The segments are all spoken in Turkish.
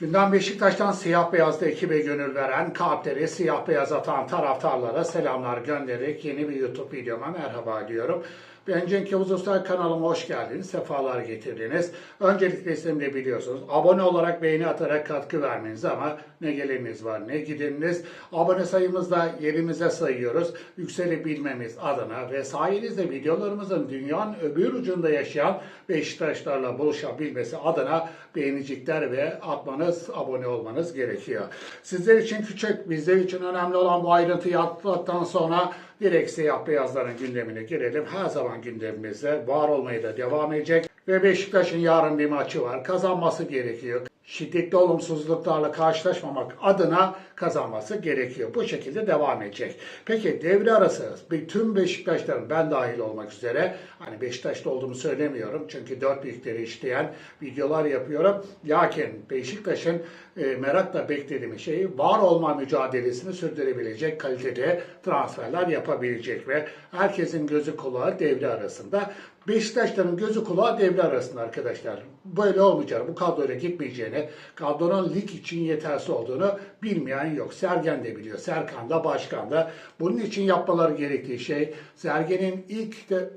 Gündem Beşiktaş'tan siyah beyazda ekibe gönül veren, kalpleri siyah beyaz atan taraftarlara selamlar göndererek yeni bir YouTube videoma merhaba diyorum. Ben Cenk Yavuz kanalıma hoş geldiniz, sefalar getirdiniz. Öncelikle sizin de biliyorsunuz abone olarak beğeni atarak katkı vermeniz ama ne geleniniz var ne gideniniz. Abone sayımızda yerimize sayıyoruz. Yükselebilmemiz adına ve sayenizde videolarımızın dünyanın öbür ucunda yaşayan Beşiktaşlarla buluşabilmesi adına beğenicikler ve atmanız, abone olmanız gerekiyor. Sizler için küçük, bizler için önemli olan bu ayrıntıyı atlattıktan sonra direkt siyah beyazların gündemine girelim. Her zaman gündemimizde var olmaya da devam edecek. Ve Beşiktaş'ın yarın bir maçı var. Kazanması gerekiyor. Şiddetli olumsuzluklarla karşılaşmamak adına kazanması gerekiyor. Bu şekilde devam edecek. Peki devre arası tüm Beşiktaşların ben dahil olmak üzere hani Beşiktaş'ta olduğumu söylemiyorum. Çünkü dört büyükleri işleyen videolar yapıyorum. Lakin Beşiktaş'ın e, merakla beklediğim şeyi var olma mücadelesini sürdürebilecek kalitede transferler yapabilecek ve herkesin gözü kulağı devre arasında. Beşiktaşların gözü kulağı devre arasında arkadaşlar. Böyle olmayacağını, bu kadroyla gitmeyeceğini, kadronun lig için yetersiz olduğunu bilmeyen yok. Sergen de biliyor, Serkan da, Başkan da. Bunun için yapmaları gerektiği şey, Sergen'in ilk de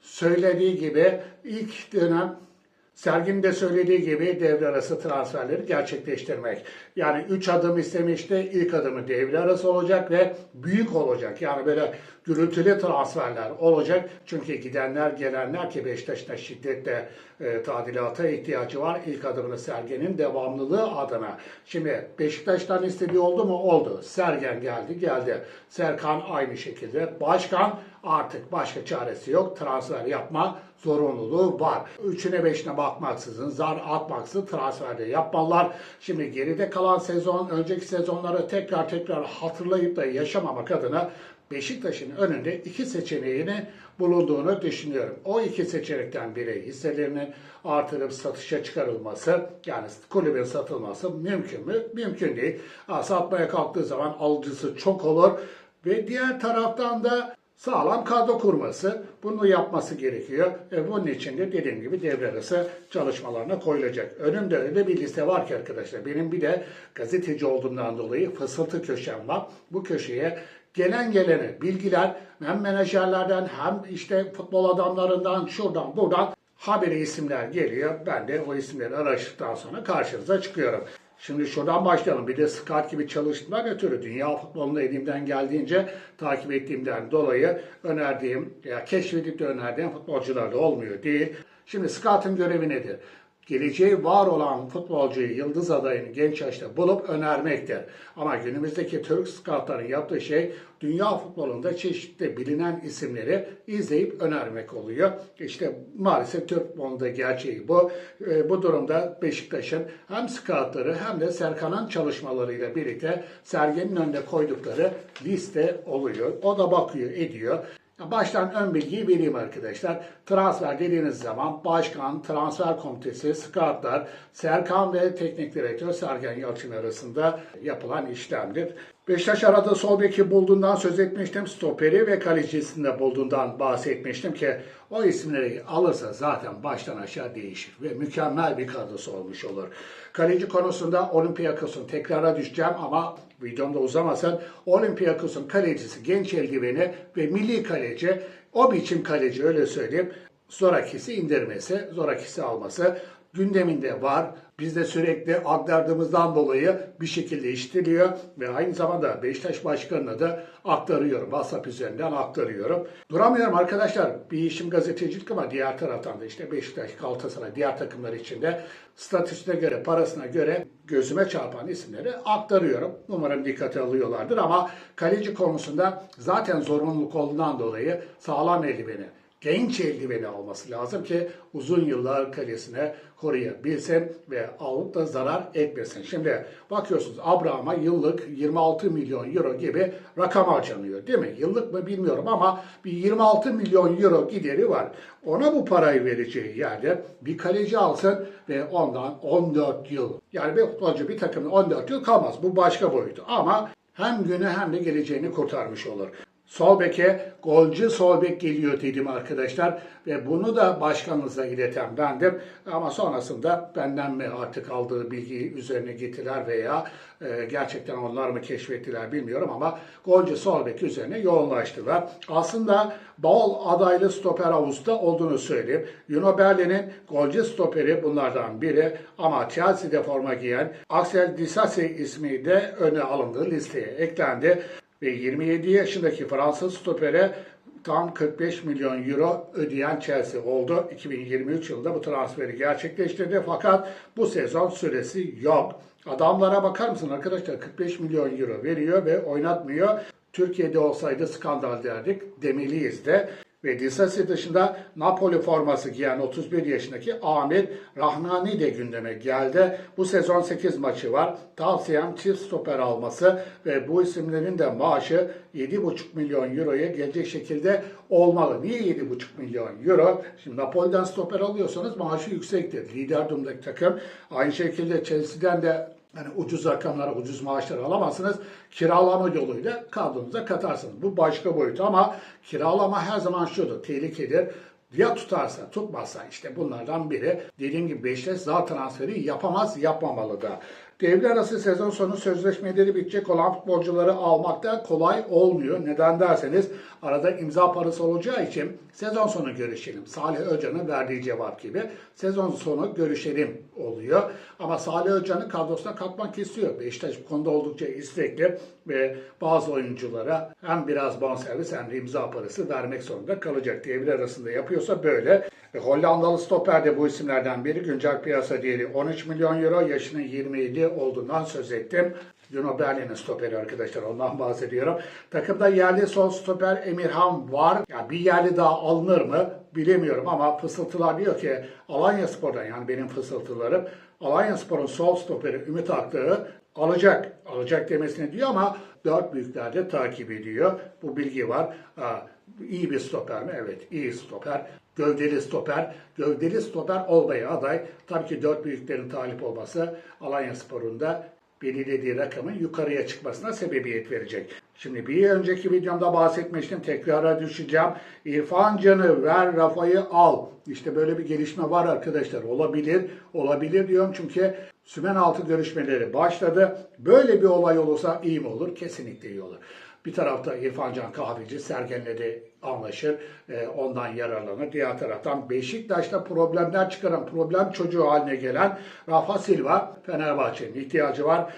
söylediği gibi ilk dönem Sergin de söylediği gibi devre arası transferleri gerçekleştirmek. Yani 3 adım istemişti. İlk adımı devre arası olacak ve büyük olacak. Yani böyle gürültülü transferler olacak. Çünkü gidenler gelenler ki Beşiktaş'ta şiddetle e, tadilata ihtiyacı var. İlk adımını Sergen'in devamlılığı adına. Şimdi Beşiktaş'tan istediği oldu mu? Oldu. Sergen geldi, geldi. Serkan aynı şekilde. Başkan artık başka çaresi yok. Transfer yapma zorunluluğu var. Üçüne beşine bakmaksızın, zar atmaksızın transferde yapmalılar. Şimdi geride kalan sezon, önceki sezonları tekrar tekrar hatırlayıp da yaşamamak adına Beşiktaş'ın önünde iki seçeneğini bulunduğunu düşünüyorum. O iki seçenekten biri hisselerinin artırıp satışa çıkarılması, yani kulübün satılması mümkün mü? Mümkün değil. Satmaya kalktığı zaman alıcısı çok olur ve diğer taraftan da sağlam kadro kurması. Bunu yapması gerekiyor. E bunun için de dediğim gibi devre arası çalışmalarına koyulacak. Önümde öyle bir liste var ki arkadaşlar. Benim bir de gazeteci olduğumdan dolayı fısıltı köşem var. Bu köşeye gelen gelene bilgiler hem menajerlerden hem işte futbol adamlarından şuradan buradan haberi isimler geliyor. Ben de o isimleri araştırdıktan sonra karşınıza çıkıyorum. Şimdi şuradan başlayalım. Bir de Scout gibi çalıştığımdan ötürü dünya futbolunu elimden geldiğince takip ettiğimden dolayı önerdiğim ya keşfedip de önerdiğim futbolcular da olmuyor değil. Şimdi Scout'un görevi nedir? Geleceği var olan futbolcuyu, yıldız adayını genç yaşta bulup önermektir. Ama günümüzdeki Türk scoutların yaptığı şey dünya futbolunda çeşitli bilinen isimleri izleyip önermek oluyor. İşte maalesef Türk futbolunda gerçeği bu. E, bu durumda Beşiktaş'ın hem scoutları hem de Serkan'ın çalışmalarıyla birlikte serginin önüne koydukları liste oluyor. O da bakıyor, ediyor. Baştan ön bilgiyi vereyim arkadaşlar. Transfer dediğiniz zaman başkan, transfer komitesi, scoutlar, Serkan ve teknik direktör Sergen Yalçın arasında yapılan işlemdir. Beşiktaş arada sol beki bulduğundan söz etmiştim. Stoperi ve kalecisinde bulduğundan bahsetmiştim ki o isimleri alırsa zaten baştan aşağı değişir ve mükemmel bir kadrosu olmuş olur. Kaleci konusunda Olympiakos'un tekrara düşeceğim ama videomda uzamasın. Olympiakos'un kalecisi genç eldiveni ve milli kaleci o biçim kaleci öyle söyleyeyim. Zorakis'i indirmesi, Zorakis'i alması gündeminde var. Biz de sürekli aktardığımızdan dolayı bir şekilde işitiliyor ve aynı zamanda Beşiktaş Başkanı'na da aktarıyorum. WhatsApp üzerinden aktarıyorum. Duramıyorum arkadaşlar. Bir işim gazetecilik ama diğer taraftan da işte Beşiktaş, Galatasaray, diğer takımlar içinde statüsüne göre, parasına göre gözüme çarpan isimleri aktarıyorum. Umarım dikkate alıyorlardır ama kaleci konusunda zaten zorunluluk olduğundan dolayı sağlam eldiveni, genç eldiveni olması lazım ki uzun yıllar kalesine koruyabilsin ve alıp da zarar etmesin. Şimdi bakıyorsunuz Abraham'a yıllık 26 milyon euro gibi rakam harcanıyor değil mi? Yıllık mı bilmiyorum ama bir 26 milyon euro gideri var. Ona bu parayı vereceği yerde bir kaleci alsın ve ondan 14 yıl. Yani bir futbolcu bir takımda 14 yıl kalmaz. Bu başka boyutu ama hem günü hem de geleceğini kurtarmış olur. Sol beke golcü sol bek geliyor dedim arkadaşlar. Ve bunu da başkanınıza ileten bendim. Ama sonrasında benden mi artık aldığı bilgiyi üzerine getirdiler veya e, gerçekten onlar mı keşfettiler bilmiyorum ama golcü sol bek üzerine yoğunlaştılar. Aslında bol adaylı stoper havuzda olduğunu söyleyeyim. Juno Berlin'in golcü stoperi bunlardan biri ama Chelsea'de forma giyen Axel Disasi ismi de öne alındı listeye eklendi ve 27 yaşındaki Fransız stopere tam 45 milyon euro ödeyen Chelsea oldu. 2023 yılında bu transferi gerçekleştirdi fakat bu sezon süresi yok. Adamlara bakar mısın arkadaşlar 45 milyon euro veriyor ve oynatmıyor. Türkiye'de olsaydı skandal derdik demeliyiz de. Ve Disasi dışında Napoli forması giyen 31 yaşındaki Amir Rahnani de gündeme geldi. Bu sezon 8 maçı var. Tavsiyem çift stoper alması ve bu isimlerin de maaşı 7,5 milyon euroya gelecek şekilde olmalı. Niye 7,5 milyon euro? Şimdi Napoli'den stoper alıyorsanız maaşı yüksektir. Lider durumdaki takım. Aynı şekilde Chelsea'den de yani ucuz rakamlara, ucuz maaşlar alamazsınız. Kiralama yoluyla kadronuza katarsınız. Bu başka boyut ama kiralama her zaman şudur, tehlikedir. Ya tutarsa, tutmazsa işte bunlardan biri. Dediğim gibi Beşiktaş daha transferi yapamaz, yapmamalı da. Devre arası sezon sonu sözleşmeleri bitecek olan futbolcuları almak da kolay olmuyor. Neden derseniz arada imza parası olacağı için sezon sonu görüşelim. Salih Özcan'ın verdiği cevap gibi sezon sonu görüşelim oluyor. Ama Salih Özcan'ı kadrosuna katmak istiyor. Beşiktaş bu konuda oldukça istekli ve bazı oyunculara hem biraz bonservis hem de imza parası vermek zorunda kalacak. Devre arasında yapıyorsa böyle. Ve Hollandalı stoper de bu isimlerden biri. Güncel piyasa değeri 13 milyon euro. Yaşının 27 olduğundan söz ettim. Juno Berlin'in stoperi arkadaşlar ondan bahsediyorum. Takımda yerli sol stoper Emirhan var. Yani bir yerli daha alınır mı bilemiyorum ama fısıltılar diyor ki Alanya Spor'dan yani benim fısıltılarım Alanya Spor'un sol stoperi Ümit Aktığı alacak. Alacak demesini diyor ama dört büyükler de takip ediyor. Bu bilgi var. Aa, iyi bir stoper mi? Evet iyi stoper. Gövdeli stoper. Gövdeli stoper olmaya aday. Tabii ki dört büyüklerin talip olması Alanya Spor'un da belirlediği rakamın yukarıya çıkmasına sebebiyet verecek. Şimdi bir önceki videomda bahsetmiştim. Tekrara düşeceğim. İrfan Can'ı ver Rafa'yı al. İşte böyle bir gelişme var arkadaşlar. Olabilir. Olabilir diyorum çünkü sümen altı görüşmeleri başladı. Böyle bir olay olursa iyi mi olur? Kesinlikle iyi olur. Bir tarafta İrfan Can Kahveci Sergen'le de anlaşır, e, ondan yararlanır. Diğer taraftan Beşiktaş'ta problemler çıkaran, problem çocuğu haline gelen Rafa Silva Fenerbahçe'nin ihtiyacı var.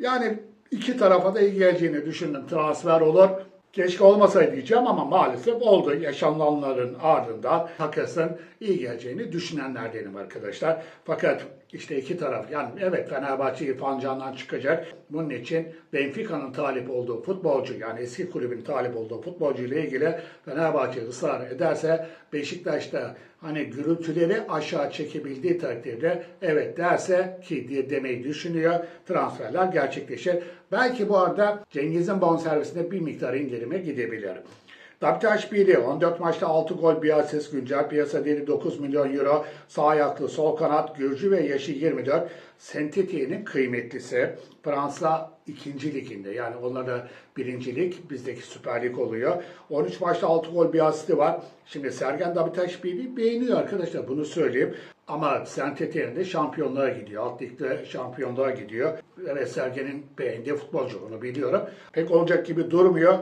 Yani iki tarafa da iyi geleceğini düşündüm. Transfer olur. Keşke olmasaydı diyeceğim ama maalesef oldu. Yaşananların ardından takasın iyi geleceğini düşünenlerdenim arkadaşlar. Fakat işte iki taraf yani evet Fenerbahçe İrfan Can'dan çıkacak. Bunun için Benfica'nın talip olduğu futbolcu yani eski kulübün talip olduğu futbolcu ile ilgili Fenerbahçe ısrar ederse Beşiktaş'ta hani gürültüleri aşağı çekebildiği takdirde evet derse ki diye demeyi düşünüyor. Transferler gerçekleşir. Belki bu arada Cengiz'in bonservisinde bir miktar indirime gidebilir. Dabtaş 1'i 14 maçta 6 gol bir asist güncel piyasa değeri 9 milyon euro. Sağ ayaklı sol kanat Gürcü ve yaşı 24. Sentetiye'nin kıymetlisi. Fransa ikinci liginde yani onlarda birincilik bizdeki Süper Lig oluyor. 13 maçta 6 gol bir asisti var. Şimdi Sergen Dabitaş 1'i beğeniyor arkadaşlar bunu söyleyeyim. Ama Saint-Étienne de şampiyonluğa gidiyor. Alt ligde şampiyonluğa gidiyor. Evet Sergen'in beğendiği futbolcu onu biliyorum. Pek olacak gibi durmuyor.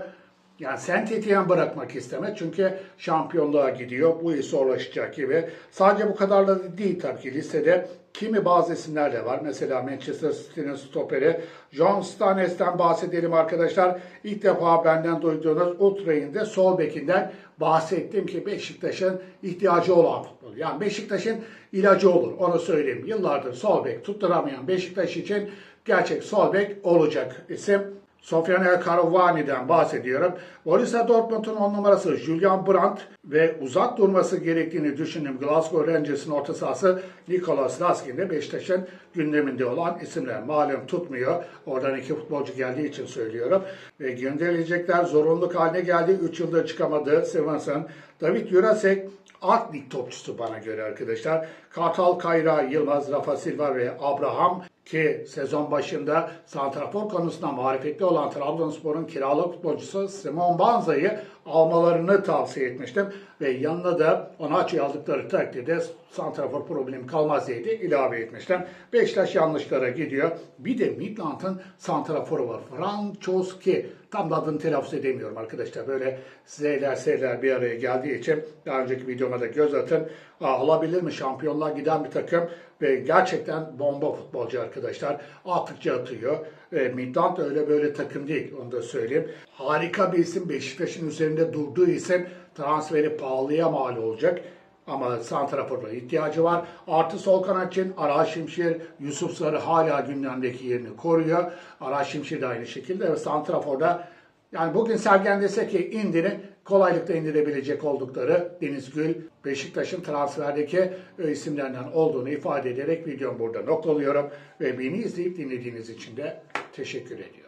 Yani Saint Etienne bırakmak istemez çünkü şampiyonluğa gidiyor. Bu iş zorlaşacak gibi. Sadece bu kadarla da değil tabii ki listede kimi bazı isimler de var. Mesela Manchester City'nin stoperi John Stanes'ten bahsedelim arkadaşlar. İlk defa benden duyduğunuz Ultra'nın de sol bekinden bahsettim ki Beşiktaş'ın ihtiyacı olan futbol. Yani Beşiktaş'ın ilacı olur onu söyleyeyim. Yıllardır sol bek tutturamayan Beşiktaş için gerçek sol bek olacak isim. Sofyan El Karavani'den bahsediyorum. Borussia Dortmund'un on numarası Julian Brandt ve uzak durması gerektiğini düşündüğüm Glasgow Rangers'ın orta sahası Nicolas Laskin de Beşiktaş'ın gündeminde olan isimler. Malum tutmuyor. Oradan iki futbolcu geldiği için söylüyorum. Ve gönderilecekler zorunluluk haline geldi. 3 yıldır çıkamadı. Stevenson David Jurasek alt lig topçusu bana göre arkadaşlar. Kartal Kayra, Yılmaz, Rafa Silva ve Abraham ki sezon başında santrafor konusunda marifetli olan Trabzonspor'un kiralık futbolcusu Simon Banza'yı almalarını tavsiye etmiştim. Ve yanına da Onaçı'yı aldıkları takdirde santrafor problemi kalmaz diye de ilave etmiştim. Beşiktaş yanlışlara gidiyor. Bir de Midland'ın santraforu var. Francoski. Tam da adını telaffuz edemiyorum arkadaşlar. Böyle Z'ler S'ler bir araya geldiği için daha önceki videoma da göz atın. Aa, olabilir mi? Şampiyonluğa giden bir takım ve gerçekten bomba futbolcu arkadaşlar. Attıkça atıyor. E, Midland öyle böyle takım değil. Onu da söyleyeyim. Harika bir isim. Beşiktaş'ın üzerinde durduğu isim transferi pahalıya mal olacak. Ama santraforda ihtiyacı var. Artı sol kanat için Araş Şimşir, Yusuf Sarı hala gündemdeki yerini koruyor. Araş Şimşir de aynı şekilde ve santraforda yani bugün Sergen dese ki indirin kolaylıkla indirebilecek oldukları Deniz Gül, Beşiktaş'ın transferdeki isimlerden olduğunu ifade ederek videomu burada noktalıyorum. Ve beni izleyip dinlediğiniz için de teşekkür ediyorum.